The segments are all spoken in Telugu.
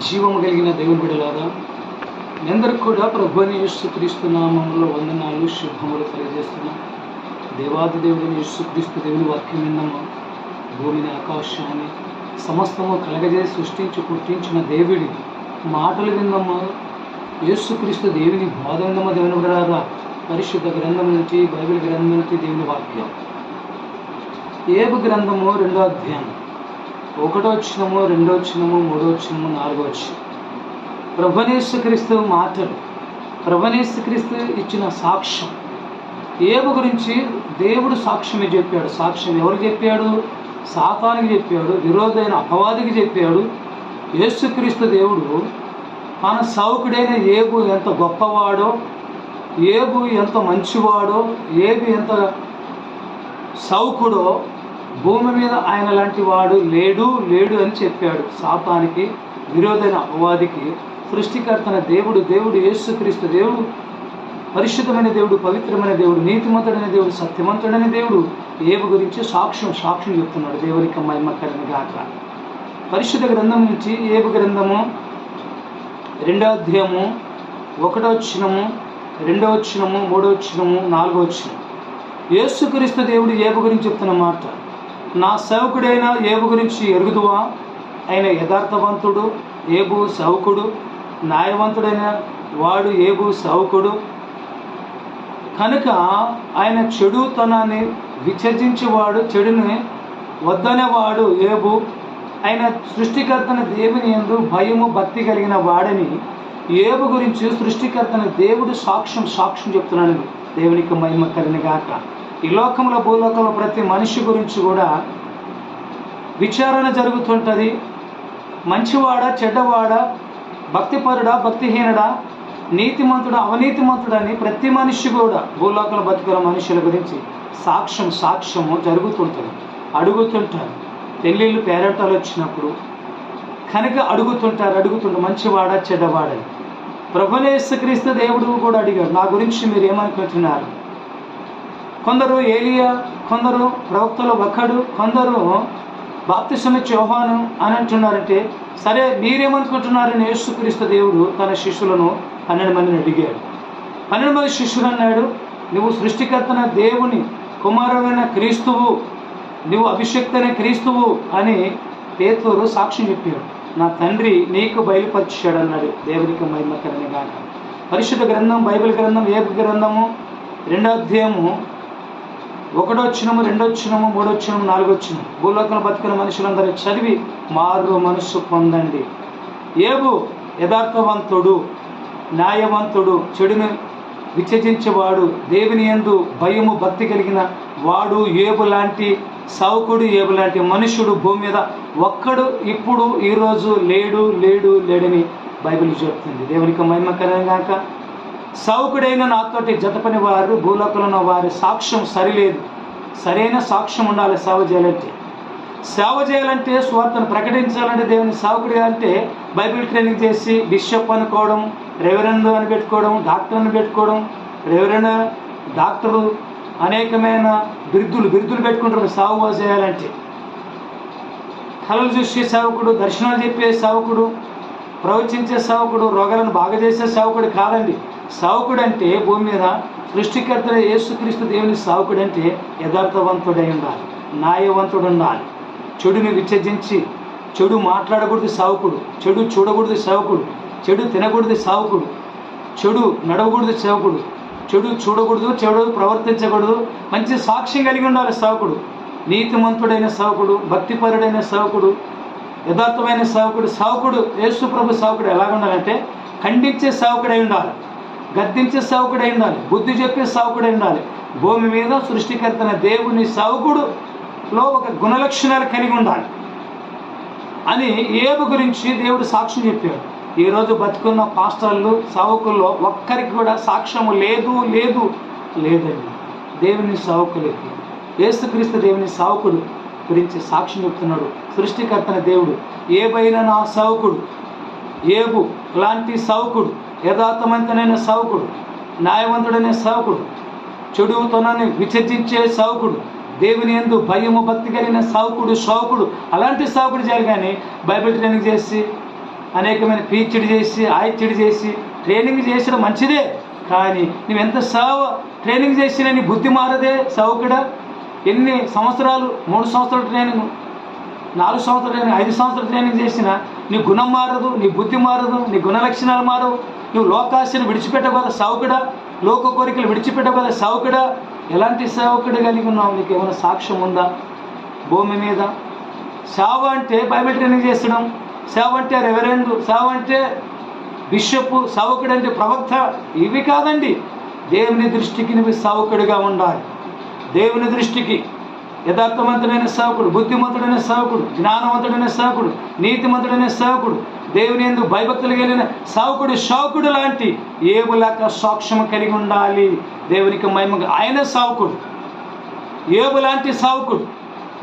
జీవము కలిగిన దేవుని బిడలారా మీ అందరికి కూడా ప్రభుని యేసుక్రీస్తు నామంలో వందనాలు శుభములు తెలియజేస్తున్నాం. దేవాది దేవుడిని యేసుక్రీస్తు దేవుని వాక్యం విన్నాము? భూమిని ఆకాశాన్ని సమస్తము కలగజేసి సృష్టించి పుట్టించిన దేవుడి మాటలు విందమ్మా యేసుక్రీస్తు దేవుని బోధ విందమ్మా దేవుని బిడలారా పరిశుద్ధ గ్రంథం నుంచి బైబిల్ గ్రంథం నుంచి దేవుని వాక్యం. ఏబు గ్రంథము రెండో అధ్యాయం. ఒకటో వచ్చినము రెండో వచ్చినము మూడో వచ్చినము నాలుగో వచ్చిన ప్రభనేశ్వరిస్తు మాటలు ప్రభనేశ్వరిస్తు ఇచ్చిన సాక్ష్యం. ఏబు గురించి దేవుడు సాక్ష్యమే చెప్పాడు. సాక్ష్యం ఎవరు చెప్పాడు? సాతానికి చెప్పాడు విరోధైన అపవాదికి చెప్పాడు. యేసుక్రీస్తు దేవుడు మన సౌకుడైన ఏబు ఎంత గొప్పవాడో ఏబు ఎంత మంచివాడో ఏబు ఎంత సౌకుడో భూమి మీద ఆయన లాంటి వాడు లేడు లేడు అని చెప్పాడు. శాపానికి విరోధైన అపవాదికి సృష్టికర్తన దేవుడు దేవుడు యేసుక్రీస్తు దేవుడు పరిశుద్ధమైన దేవుడు పవిత్రమైన దేవుడు నీతిమంతుడైన దేవుడు సత్యవంతుడైన దేవుడు ఏబు గురించి సాక్ష్యం సాక్ష్యం చెప్తున్నాడు దేవునికి మహిమకరణ గాక. పరిశుద్ధ గ్రంథం నుంచి ఏబు గ్రంథము రెండో అధ్యాయము ఒకటో వచ్చినము రెండో వచ్చినము మూడో వచ్చినము నాలుగో వచ్చినము యేసుక్రీస్తు దేవుడు ఏబు గురించి చెప్తున్న మాట నా సేవకుడైన ఏబు గురించి ఎరుగుదువా? ఆయన యథార్థవంతుడు ఏబు సౌకుడు న్యాయవంతుడైన వాడు ఏబు సౌకుడు. కనుక ఆయన చెడుతనాన్ని విసర్జించేవాడు చెడుని వద్దనేవాడు ఏబు. ఆయన సృష్టికర్తన దేవుని ఎందు భయము భక్తి కలిగిన వాడని ఏబు గురించి సృష్టికర్తన దేవుడు సాక్ష్యం సాక్ష్యం చెప్తున్నాను దేవునికి మహిమ కలిగిన గాక. ఈ లోకంలో భూలోకంలో ప్రతి మనిషి గురించి కూడా విచారణ జరుగుతుంటుంది. మంచివాడా చెడ్డవాడా భక్తిపరుడా భక్తిహీనుడా నీతిమంతుడా అవనీతిమంతుడని ప్రతి మనిషి కూడా భూలోకంలో బతుకున్న మనుషుల గురించి సాక్ష్యం సాక్ష్యము జరుగుతుంటుంది. అడుగుతుంటారు. పెళ్ళిళ్ళు పేరెంటాలు వచ్చినప్పుడు కనుక అడుగుతుంటారు అడుగుతుంటారు మంచివాడా చెడ్డవాడని ప్రభునేశ్వక్రీస్తు దేవుడు కూడా అడిగాడు నా గురించి మీరు ఏమనుకుంటున్నారు? కొందరు ఏలియా కొందరు ప్రవక్తల ఒకడు కొందరు బాప్తిసమ చౌహాను అని అంటున్నారంటే సరే మీరేమనుకుంటున్నారని యేసుక్రీస్తు దేవుడు తన శిష్యులను పన్నెండు మందిని అడిగాడు. పన్నెండు మంది శిష్యులు అన్నాడు నువ్వు సృష్టికర్తన దేవుని కుమారుడైన క్రీస్తువు నువ్వు అభిషక్తైన క్రీస్తువు అని పేతూరు సాక్ష్యం చెప్పాడు. నా తండ్రి నీకు బయలుపరిచాడు అన్నాడు. దేవునికి మహిమకరణ గాక. పరిశుద్ధ గ్రంథం బైబిల్ గ్రంథం ఏ గ్రంథము రెండో అధ్యాయము ఒకటో చినము రెండో వచ్చినము మూడో వచ్చినము నాలుగో వచ్చినము భూలోకంలో బతికిన మనుషులందరూ చదివి మారు మనస్సు పొందండి. ఏబు యథార్థవంతుడు న్యాయవంతుడు చెడును విచజించేవాడు దేవుని యందు భయము భక్తి కలిగిన వాడు ఏబు లాంటి సౌకుడు ఏబు లాంటి మనుషుడు భూమి మీద ఒక్కడు ఇప్పుడు ఈరోజు లేడు లేడు లేడని బైబిల్ చెప్తుంది. దేవునికి మహిమ గాక సౌకుడైన నాతోటి జతపని వారు భూలోకంలో వారి సాక్ష్యం సరిలేదు. సరైన సాక్ష్యం ఉండాలి సేవ చేయాలంటే. సేవ చేయాలంటే స్వార్థను ప్రకటించాలంటే దేవుని సావుకుడి అంటే బైబిల్ ట్రైనింగ్ చేసి బిషప్ అనుకోవడం రెవరెండ్ అని పెట్టుకోవడం డాక్టర్ అని పెట్టుకోవడం రెవరెండ్ డాక్టరు అనేకమైన బిరుదులు బిరుదులు పెట్టుకుంటారు సాగు చేయాలంటే. కళలు చూసే సేవకుడు దర్శనాలు చెప్పే సేవకుడు ప్రవచించే సేవకుడు రోగాలను బాగా చేసే సేవకుడు కాదండి. సావుకుడంటే భూమి మీద సృష్టికర్త యేసుక్రీస్తు దేవుని సావుకుడు అంటే యథార్థవంతుడై ఉండాలి న్యాయవంతుడు ఉండాలి చెడుని విచర్జించి చెడు మాట్లాడకూడదు సావుకుడు చెడు చూడకూడదు సావుకుడు చెడు తినకూడదు సావుకుడు చెడు నడవకూడదు సేవకుడు చెడు చూడకూడదు చెడు ప్రవర్తించకూడదు మంచి సాక్ష్యం కలిగి ఉండాలి సావుకుడు. నీతిమంతుడైన సావుకుడు భక్తిపరుడైన సావుకుడు యథార్థమైన సావుకుడు సావుకుడు యేసు ప్రభు సావుకుడు ఎలాగ ఉండాలంటే ఖండించే సావుకుడై ఉండాలి. గద్దించే సావుకుడై ఉండాలి. బుద్ధి చెప్పే సావుకుడై ఉండాలి. భూమి మీద సృష్టికర్తన దేవుని సావుకుడులో ఒక గుణలక్షణాలు కలిగి ఉండాలి. అని ఏబు గురించి దేవుడు సాక్ష్యం చెప్పాడు. ఈరోజు బతుకున్న పాస్టర్లు సావుకుల్లో ఒక్కరికి కూడా సాక్ష్యము లేదు లేదు లేదండి. దేవుని సావుకులకి యేసుక్రీస్తు దేవుని సావుకుడు గురించి సాక్ష్యం చెప్తున్నాడు. సృష్టికర్తన దేవుడు. ఏవైనా నా సావుకుడు ఏబు లాంటి సౌకుడు యథార్థవంతమైన సౌకుడు న్యాయవంతుడైన సౌకుడు చెడుతోనని విచర్జించే సౌకుడు దేవుని ఎందు భయము భక్తి కలిగిన సౌకుడు సౌకుడు. అలాంటి సౌకుడు చేయాలి కానీ బైబిల్ ట్రైనింగ్ చేసి అనేకమైన పీచిడి చేసి ఆయిచిడి చేసి ట్రైనింగ్ చేసిన మంచిదే. కానీ నువ్వెంత సావ ట్రైనింగ్ చేసినా నీ బుద్ధి మారదే సౌకుడా? ఎన్ని సంవత్సరాలు? మూడు సంవత్సరాలు ట్రైనింగ్? నాలుగు సంవత్సరాలు ట్రైనింగ్ ఐదు సంవత్సరాలు ట్రైనింగ్ చేసినా నీ గుణం మారదు నీ బుద్ధి మారదు నీ గుణ లక్షణాలు మారవు. నువ్వు లోకాశను విడిచిపెట్టబోదా సావుకుడా? లోక కోరికలు విడిచిపెట్టబోదా సావుకుడా? ఎలాంటి సేవకుడు కలిగి ఉన్నావు? నీకు ఏమైనా సాక్ష్యం ఉందా? భూమి మీద. సేవ అంటే బైబిల్ ట్రైనింగ్ చేస్తున్నాం. సేవ అంటే రెవరెండ్ సేవ అంటే బిషప్ సావకుడు అంటే ప్రవక్త. ఇవి కాదండి. దేవుని దృష్టికి నువ్వు సావకుడిగా ఉండాలి. దేవుని దృష్టికి. యథార్థవంతుడైన సేవకుడు బుద్ధిమంతుడైన సేవకుడు జ్ఞానవంతుడైన సేవకుడు నీతిమంతుడైన సేవకుడు దేవుని ఎందు భయభక్తులు కలిగిన సేవకుడు షాకుడు లాంటి ఏబులాక సాక్ష్యం కలిగి ఉండాలి. దేవునికి మహిమగా ఆయన సావుకుడు. ఏబు లాంటి సావుకుడు.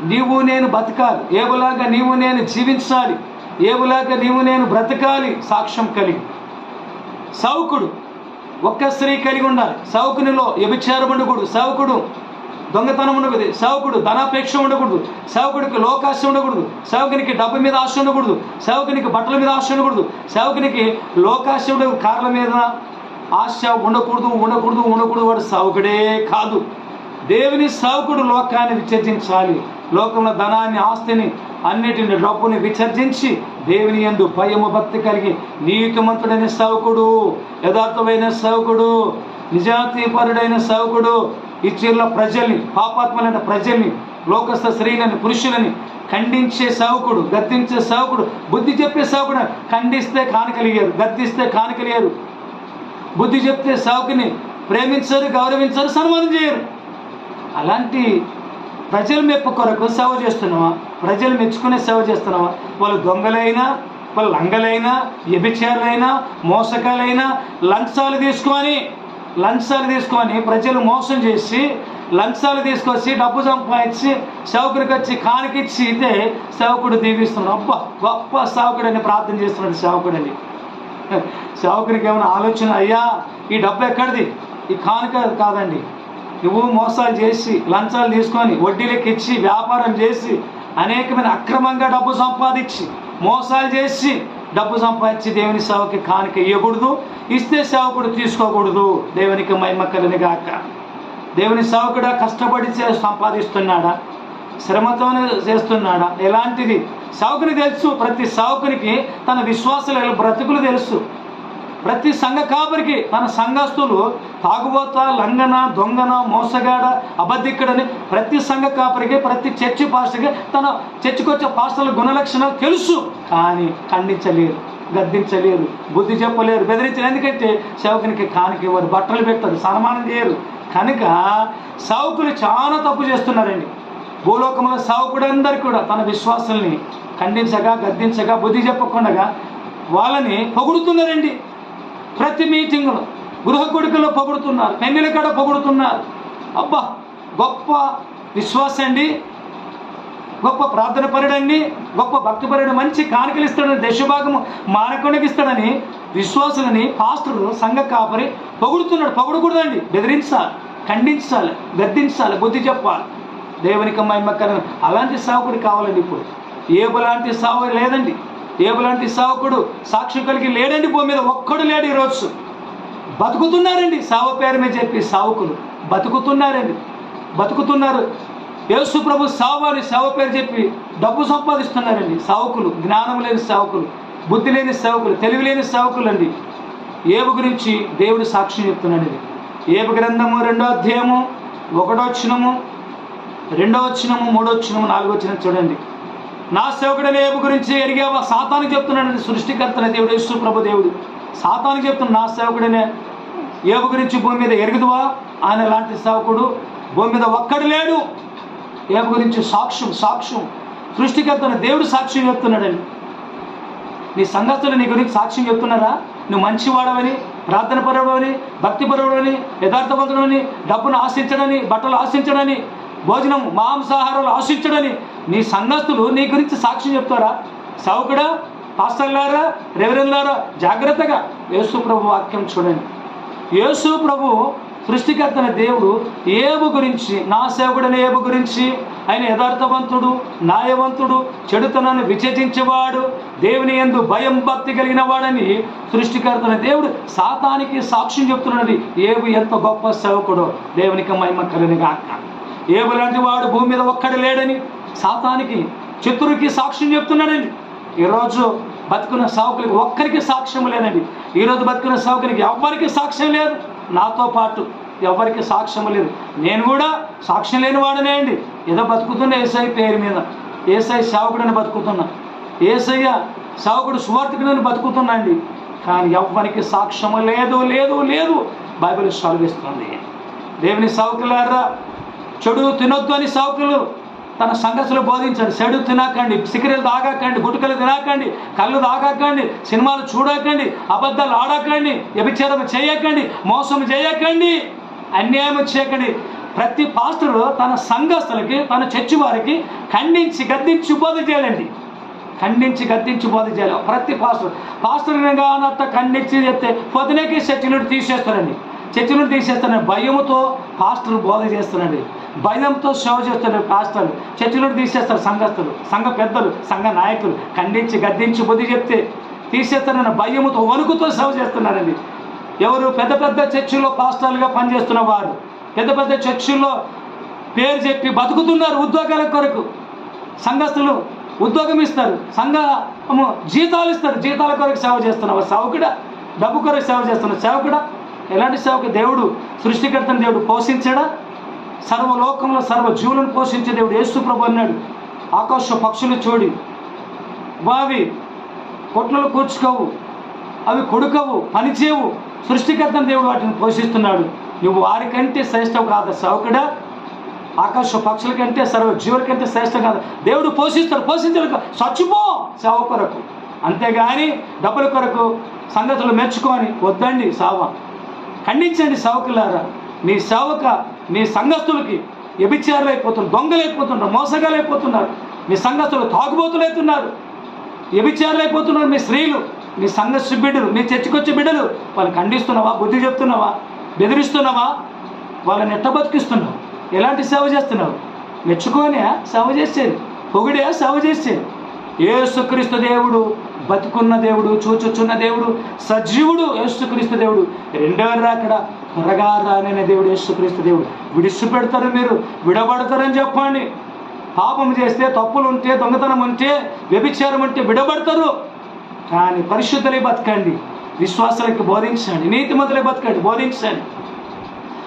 నీవు నేను బతకాలి. ఏబులాగా నీవు నేను జీవించాలి. ఏబులాగా నీవు నేను బ్రతకాలి. సాక్ష్యం కలిగి. సౌకుడు ఒక్క స్త్రీ కలిగి ఉండాలి. సౌకునిలో వ్యభిచారం సౌకుడు దొంగతనం ఉండకూడదు. సేవకుడు ధనాపేక్ష ఉండకూడదు. సేవకుడికి లోకాశ ఉండకూడదు. సేవకునికి డబ్బు మీద ఆశ ఉండకూడదు. సేవకునికి బట్టల మీద ఆశ ఉండకూడదు. సేవకునికి లోకాశ ఉండదు కార్ల మీద ఆశ ఉండకూడదు ఉండకూడదు ఉండకూడదు వాడు సేవకుడే కాదు. దేవుని సేవకుడు లోకాన్ని విసర్జించాలి లోకంలో ధనాన్ని ఆస్తిని అన్నిటిని డబ్బుని విసర్జించి దేవుని యందు భయము భక్తి కలిగి నీతిమంతుడైన సేవకుడు యథార్థమైన సేవకుడు నిజాతీపరుడైన సేవకుడు ఈ చీరలో ప్రజల్ని పాపాత్మలైన ప్రజల్ని లోకస్థ స్త్రీలని పురుషులని ఖండించే సేవకుడు గద్దించే సేవకుడు బుద్ధి చెప్పే సేవకుడు ఖండిస్తే కానకలిగారు గద్దిస్తే కానకలిగారు. బుద్ధి చెప్తే సేవకుని ప్రేమించరు గౌరవించరు సన్మానం చేయరు. అలాంటి ప్రజల మెప్పు కొరకు సేవ చేస్తున్నావా? ప్రజలు మెచ్చుకునే సేవ చేస్తున్నావా? వాళ్ళు దొంగలైనా వాళ్ళు లంగలైనా వ్యభిచారులైనా మోసకాలైనా లంచాలు తీసుకొని లంచాలు తీసుకొని ప్రజలు మోసం చేసి లంచాలు తీసుకొచ్చి డబ్బు సంపాదించి సేవకుడికి వచ్చి కానికిచ్చి ఇదే సేవకుడు దీవిస్తున్నాడు. అబ్బా గొప్ప సేవకుడని ప్రార్థన చేస్తున్నాడు సేవకుడని. సేవకుడికి ఏమైనా ఆలోచన అయ్యా? ఈ డబ్బు ఎక్కడిది? ఈ కానుక కాదండి. నువ్వు మోసాలు చేసి లంచాలు తీసుకొని వడ్డీలకు ఇచ్చి వ్యాపారం చేసి అనేకమైన అక్రమంగా డబ్బు సంపాదించి మోసాలు చేసి డబ్బు సంపాదించి దేవుని సేవకి కానుక ఇవ్వకూడదు ఇస్తే సేవకుడు తీసుకోకూడదు. దేవునికి మహిమ కలిని గాక. దేవుని సేవకుడా కష్టపడి సంపాదిస్తున్నాడా? శ్రమతోనే చేస్తున్నాడా? ఎలాంటిది? సావుకుని తెలుసు. ప్రతి సావుకునికి తన విశ్వాసాల బ్రతుకులు తెలుసు. ప్రతి సంఘ కాపరికి తన సంఘస్థులు తాగుబోత లంగన దొంగన మోసగాడ అబద్ధిక్కడని ప్రతి సంఘ కాపరికి ప్రతి చర్చి పాస్టర్కి తన చర్చికొచ్చే పాస్టర్ల గుణలక్షణాలు తెలుసు. కానీ ఖండించలేరు గద్దించలేరు బుద్ధి చెప్పలేరు బెదిరించలేరు. ఎందుకంటే సేవకునికి కానికి ఇవ్వరు బట్టలు పెట్టరు సన్మానం చేయరు. కనుక సేవకులు చాలా తప్పు చేస్తున్నారండి. భూలోకంలో సేవకుడందరూ కూడా తన విశ్వాసాల్ని ఖండించగా గద్దించగా బుద్ధి చెప్పకుండా వాళ్ళని పొగుడుతున్నారండి. ప్రతి మీటింగ్లో గృహ కొడుకులో పొగుడుతున్నారు పెన్నెల కాడ పొగుడుతున్నారు. అబ్బా గొప్ప విశ్వాసం అండి. గొప్ప ప్రార్థన పరుడండి. గొప్ప భక్తిపరుడు మంచి కానుకలు ఇస్తాడని దశభాగం మానకొండకి ఇస్తాడని విశ్వాసులని పాస్టరు సంఘ కాపరి పొగుడుతున్నాడు. పొగడకూడదండి. బెదిరించాలి ఖండించాలి గద్దించాలి బుద్ధి చెప్పాలి. దేవునికి మహిమకరణ అలాంటి సావుకుడు కావాలండి ఇప్పుడు. ఏబులాంటి సావు లేదండి. ఏబులాంటి సావుకుడు సాక్షి కలిగి లేడండి భూమి మీద. ఒక్కడు లేడు ఈరోజు. బతుకుతున్నారండి. సావ పేరు మీద చెప్పి సావుకులు బతుకుతున్నారండి. బతుకుతున్నారు. యేసు ప్రభు సావారి సేవ పేరు చెప్పి డబ్బు సంపాదిస్తున్నారండి. సావుకులు జ్ఞానం లేని సేవకులు బుద్ధి లేని సేవకులు తెలివి లేని సేవకులు అండి ఏబు గురించి దేవుడు సాక్ష్యం చెప్తున్నాడు ఇది ఏబు గ్రంథము రెండో అధ్యాయము ఒకటో వచ్చినము రెండో వచ్చినము మూడో వచ్చినము నాలుగో వచ్చిన చూడండి. నా సేవకుడనే ఏబు గురించి ఎరిగేవా సాతాను చెప్తున్నాడు సృష్టికర్తన దేవుడు యేసు ప్రభు దేవుడు. సాతాను చెప్తున్న నా సేవకుడనే ఏబు గురించి భూమి మీద ఎరుగుదువా? ఆయన లాంటి సేవకుడు భూమి మీద ఒక్కడు లేడు. ఏబు గురించి సాక్ష్యం సాక్ష్యం. సృష్టికర్తన దేవుడు సాక్ష్యం చెప్తున్నాడండి నీ సంఘస్థులు నీ గురించి సాక్ష్యం చెప్తున్నారా? నువ్వు మంచివాడవని ప్రార్థన పరుడవని భక్తి పరుడవని యథార్థవంతుడని డబ్బును ఆశించడని బట్టలు ఆశించడని భోజనం మాంసాహారాలు ఆశించడని నీ సన్నస్తులు నీ గురించి సాక్ష్యం చెప్తారా? సౌకుడా పాస్టర్లారా? రెవరెన్లారా జాగ్రత్తగా యేసు ప్రభు వాక్యం చూడండి. యేసు ప్రభు సృష్టికర్తన దేవుడు ఏబు గురించి నా సేవకుడైన ఏబు గురించి ఆయన యథార్థవంతుడు న్యాయవంతుడు చెడుతనాన్ని విచరించేవాడు దేవుని ఎందు భయం భక్తి కలిగిన వాడని సృష్టికర్తన దేవుడు సాతానికి సాక్ష్యం చెప్తున్నది ఏవు ఎంత గొప్ప సేవకుడో దేవునికి మహిమ కలిగిన గాక. ఏబు లాంటి వాడు భూమి మీద ఒక్కడు లేడని సాతానికి చిత్రుడికి సాక్ష్యం చెప్తున్నాడండి. ఈరోజు బతుకున్న సావుకులకి ఒక్కరికి సాక్ష్యం లేదండి. ఈరోజు బతుకున్న సావుకులకి ఎవ్వరికి సాక్ష్యం లేదు. నాతో పాటు ఎవరికి సాక్ష్యం లేదు. నేను కూడా సాక్ష్యం లేని వాడనే అండి. ఏదో బతుకుతున్నా ఏసఐ పేరు మీద ఏసఐ సేవకుడని బతుకుతున్నా. ఏసయ్య సేవకుడు సువార్థకుడని బతుకుతున్నా అండి. కానీ ఎవ్వరికి సాక్ష్యం లేదు లేదు లేదు. బైబిల్ సెలవిస్తుంది దేవుని సావుకులారా చెడు తినొద్దు అని సావుకులు. తన సంఘస్సులు బోధించండి. చెడు తినకండి సిగరెలు తాగకండి గుటుకలు తినకండి కళ్ళు తాగకండి సినిమాలు చూడకండి అబద్ధాలు ఆడకండి వ్యభిచారం చేయకండి మోసం చేయకండి అన్యాయం చేయకండి. ప్రతి పాస్టరు తన సంఘస్థులకి తన చర్చి వారికి ఖండించి గద్దించి బోధ చేయాలండి. ఖండించి గద్దించి బోధ చేయాలి. ప్రతి పాస్టర్ పాస్టర్ కానంత ఖండించి చెప్తే పొద్దునకి చర్చి తీసేస్తారండి. చర్చి నుండి భయముతో భయంతో పాస్టర్ బోధ చేస్తున్నాడు భయంతో సేవ చేస్తున్నారు పాస్టర్లు చర్చి నుండి తీసేస్తారు సంఘస్థులు సంఘ పెద్దలు సంఘ నాయకులు ఖండించి గద్దించి బుద్ధి చెప్తే తీసేస్తారన్న భయముతో వణుకుతో సేవ చేస్తున్నారండి. ఎవరు పెద్ద పెద్ద చర్చిల్లో పాస్టర్లుగా పనిచేస్తున్న వారు పెద్ద పెద్ద చర్చిల్లో పేరు చెప్పి బతుకుతున్నారు ఉద్యోగాల కొరకు. సంఘస్థులు ఉద్యోగం ఇస్తారు సంఘము జీతాలు ఇస్తారు జీతాల కొరకు సేవ చేస్తున్నారు సేవకుడా? డబ్బు కొరకు సేవ చేస్తున్నావు సేవకుడా? ఎలాంటి సేవకు దేవుడు సృష్టికర్తని దేవుడు పోషించాడా? సర్వలోకంలో సర్వ జీవులను పోషించే దేవుడు యేసు ప్రభు అన్నాడు. ఆకాశ పక్షులు చూడి. బావి కొట్లలో కూర్చుకోవు అవి కొడుకవు పనిచేయవు. సృష్టికర్తని దేవుడు వాటిని పోషిస్తున్నాడు. నువ్వు వారికంటే శ్రేష్టం కాదు సేవకుడా. ఆకాశ పక్షుల కంటే సర్వ జీవుల కంటే శ్రేష్టం కాదు. దేవుడు పోషిస్తాడు పోషించడు చచ్చిపో సేవ కొరకు. అంతేగాని డబ్బుల కొరకు సంగతులు మెచ్చుకొని వద్దండి సావ. ఖండించండి సేవకులారా. మీ సేవక మీ సంఘస్థులకి వ్యభిచారులు అయిపోతున్నారు దొంగలు అయిపోతున్నారు మోసగాలు అయిపోతున్నారు మీ సంఘస్థులు తాగుబోతులు అవుతున్నారు వ్యభిచారులు అయిపోతున్నారు మీ స్త్రీలు మీ సంఘ బిడ్డలు మీ చర్చకొచ్చే బిడ్డలు. వాళ్ళు ఖండిస్తున్నావా? బుద్ధి చెప్తున్నావా? బెదిరిస్తున్నావా? వాళ్ళని ఎట్ట బతికిస్తున్నావు? ఎలాంటి సేవ చేస్తున్నావు? మెచ్చుకోనే సేవ చేసేది? పొగిడే సేవ చేసేది? యేసుక్రీస్తు దేవుడు బతుకున్న దేవుడు చూచొచ్చున్న దేవుడు సజీవుడు యేసుక్రీస్తు దేవుడు. రెండవ రాకడ త్వరగా రాననే దేవుడు యేసుక్రీస్తు దేవుడు. విడిచిపెడతారు మీరు విడబడతారని చెప్పండి. పాపం చేస్తే తప్పులు ఉంటే దొంగతనం ఉంటే వ్యభిచారం ఉంటే విడబడతారు. కానీ పరిశుద్ధులే బతకండి విశ్వాసాలకి బోధించండి నీతిమంతులే బతకండి బోధించండి.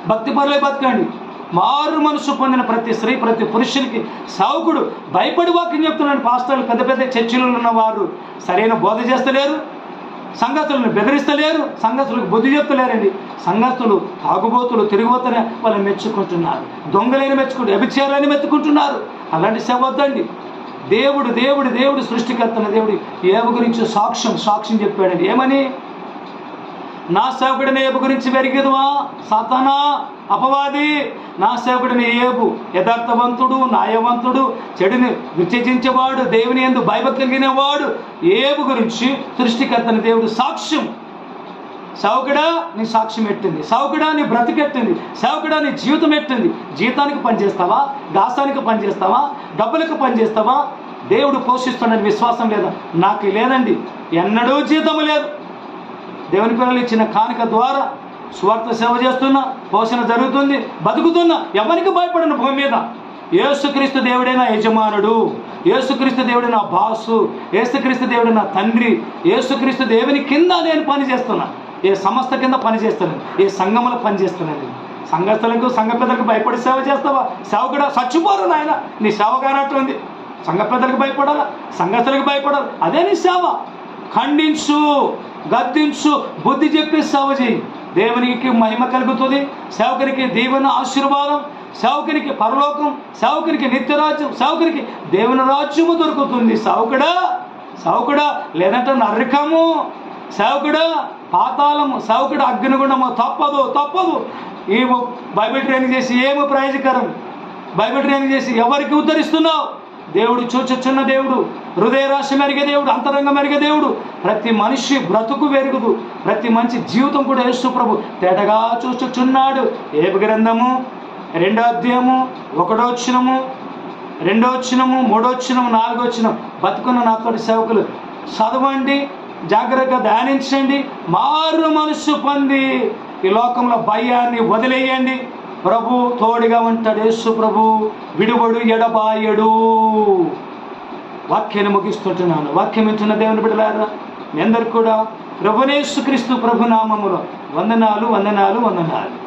భక్తిపరులే బతకండి. మారు మనసు పొందిన ప్రతి స్త్రీ ప్రతి పురుషునికి సావుకుడు. భయపడి వాక్యం చెప్తున్నాడు పాస్టర్లు పెద్ద పెద్ద చర్చిలు ఉన్నవారు సరైన బోధ చేస్తలేరు సంగతులను బెదిరిస్తలేరు సంగతులకు బుద్ధి చెప్తలేరండి. సంగతులు తాగుబోతులు తిరిగిపోతూనే వాళ్ళు మెచ్చుకుంటున్నారు. దొంగలేని మెచ్చుకుంటూ అభిచారాన్ని మెచ్చుకుంటున్నారు అలాంటి సేవద్దండి దేవుడు దేవుడు దేవుడు సృష్టికర్తన దేవుడు ఏవ గురించి సాక్ష్యం సాక్ష్యం చెప్పాడండి. ఏమని? నా సేవకుడిని ఏబు గురించి పెరిగేదువా సతనా అపవాది. నా సేవకుడిని ఏబు యథార్థవంతుడు న్యాయవంతుడు చెడుని విచరించేవాడు దేవుని ఎందు భయభక్తి కలిగిన వాడు ఏబు గురించి సృష్టికర్తని దేవుడు సాక్ష్యం. సేవకుడా నీ సాక్ష్యం ఎట్టింది? సేవకుడా నీ బ్రతికెట్టింది సేవకుడా నీ జీవితం ఎట్టింది? జీతానికి పనిచేస్తావా? దాసానికి పనిచేస్తావా? డబ్బులకు పనిచేస్తావా? దేవుడు పోషిస్తున్న విశ్వాసం లేదా? నాకు లేదండి. ఎన్నడూ జీతం లేదు. దేవుని పిల్లలు ఇచ్చిన కానుక ద్వారా స్వార్థ సేవ చేస్తున్నా పోషణ జరుగుతుంది బతుకుతున్నా ఎవరికి భయపడను భూమి మీద? యేసుక్రీస్తు దేవుడే నా యజమానుడు యేసుక్రీస్తు దేవుడే నా బాసు యేసుక్రీస్తు దేవుడే నా తండ్రి యేసుక్రీస్తు దేవుని కింద నేను పని చేస్తున్నా. ఏ సంస్థ కింద పని చేస్తున్నాను ఏ సంఘంలో పని చేస్తున్నాను సంఘస్థులకు సంఘ పెద్దలకు భయపడి సేవ చేస్తావా? సేవకుడా చచ్చిపోరు నాయన నీ సేవ కానట్టుంది. సంఘ పెద్దలకు భయపడాలా? సంఘస్థులకు భయపడాలి? అదే నీ సేవ. ఖండించు. గద్దించు బుద్ధి చెప్పి సేవ చేయి. దేవునికి మహిమ కలుగుతుంది. సేవకునికి దీవెన ఆశీర్వాదం. సేవకునికి పరలోకం. సేవకునికి నిత్యరాజ్యం. సేవకునికి దేవుని రాజ్యము దొరుకుతుంది. సావుకుడా సావుకుడా లేదంటే నరకము. సేవకుడా పాతాళము. సేవకుడు అగ్నిగుండము. తప్పదు తప్పదు. ఈ బైబిల్ ట్రైనింగ్ చేసి ఏమి ప్రయోజకరం? బైబిల్ ట్రైనింగ్ చేసి ఎవరికి ఉద్ధరిస్తున్నావు? దేవుడు చూచొచ్చున్న దేవుడు. హృదయ రాశి మెరిగే దేవుడు అంతరంగం మెరిగే దేవుడు. ప్రతి మనిషి బ్రతుకు వెరుగుదు. ప్రతి మనిషి జీవితం కూడా యేసు ప్రభు తేటగా చూచుచున్నాడు. ఏపు గ్రంథము రెండో అధ్యాయము ఒకటో వచ్చినము రెండో వచ్చినము మూడో వచ్చినము నాలుగో వచ్చినం బతుకున్న నాతోటి సేవకులు చదవండి జాగ్రత్తగా ధ్యానించండి. మారు మనసు పొంది ఈ లోకంలో భయాన్ని వదిలేయండి. ప్రభు తోడుగా ఉంటాడు యేసు ప్రభు. విడువడు ఎడబాయడు. వాక్యాన్ని ముగిస్తుంటున్నాను. వాక్యం ఇచ్చిన దేవుని బిడ్డలారా మీ అందరు కూడా ప్రభునేసు క్రీస్తు ప్రభు నామములో వందనాలు వందనాలు వందనాలు.